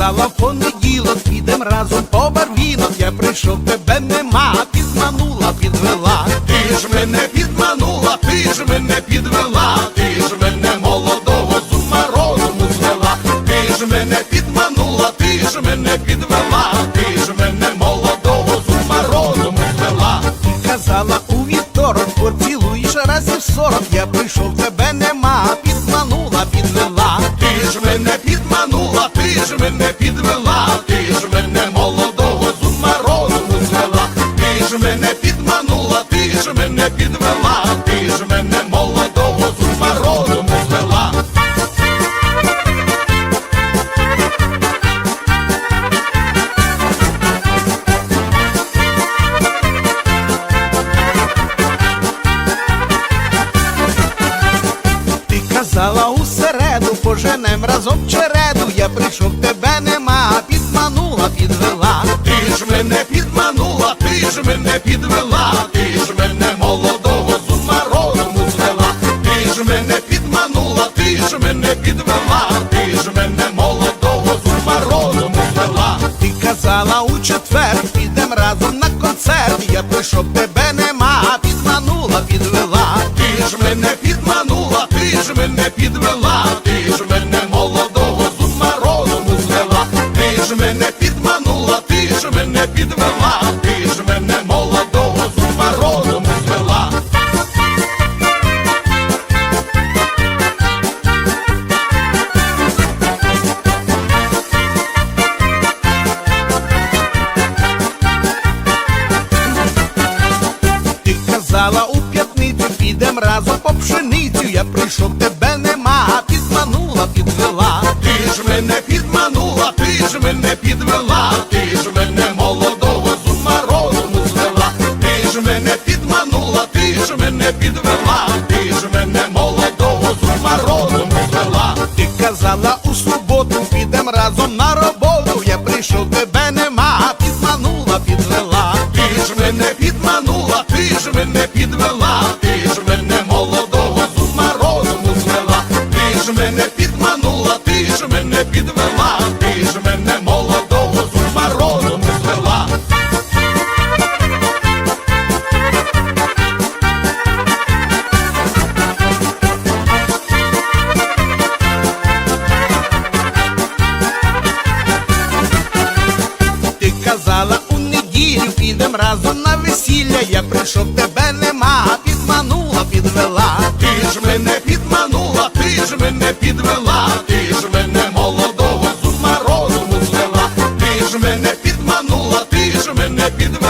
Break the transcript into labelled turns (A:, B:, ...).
A: казала в понеділок, підем разом по барвінок. Я прийшов, тебе нема,
B: мене підвела, ти ж мене молодого з ума розуму звела, ти ж мене підманула, ти ж мене підвела, ти ж мене молодого з ума розуму звела. Ти
A: казала у середу, поженем разом череду. Я прийшов, тебе нема, підманула, підвела.
B: Ти ж мене підманула, ти ж мене підвела, ти ж мене молодого з ума розуму звела, ти ж мене підманула, ти ж мене підвела, ти ж мене молодого з ума розуму звела.
A: Ти казала у четвер, підем разом на концерт. Я прийшов, тебе нема, підманула, підвела.
B: Ти ж мене підманула, ти ж мене підвела,
A: прийшов, тебе нема, підманула, підвела.
B: Ти ж мене підманула, ти ж мене підвела, ти ж мене молодого з ума розуму звела, ти ж мене підманула, ти ж мене підвела, ти ж мене молодого з ума розуму звела.
A: Ти казала у суботу, підем разом на роботу. Я прийшов, тебе нема, підманула, підвела.
B: Ти ж мене підманула, ти ж мене підвела, мене підманула, ти ж мене підвела, ти ж мене молодого з ума розуму звела.
A: Ти казала у неділю, підем разом на весілля. Я прийшов, тебе нема, підманула, підвела.
B: Ти ж мене ти ж мене підвела, ти ж мене молодого з ума розуму звела, ти ж мене підманула, ти ж мене підвела.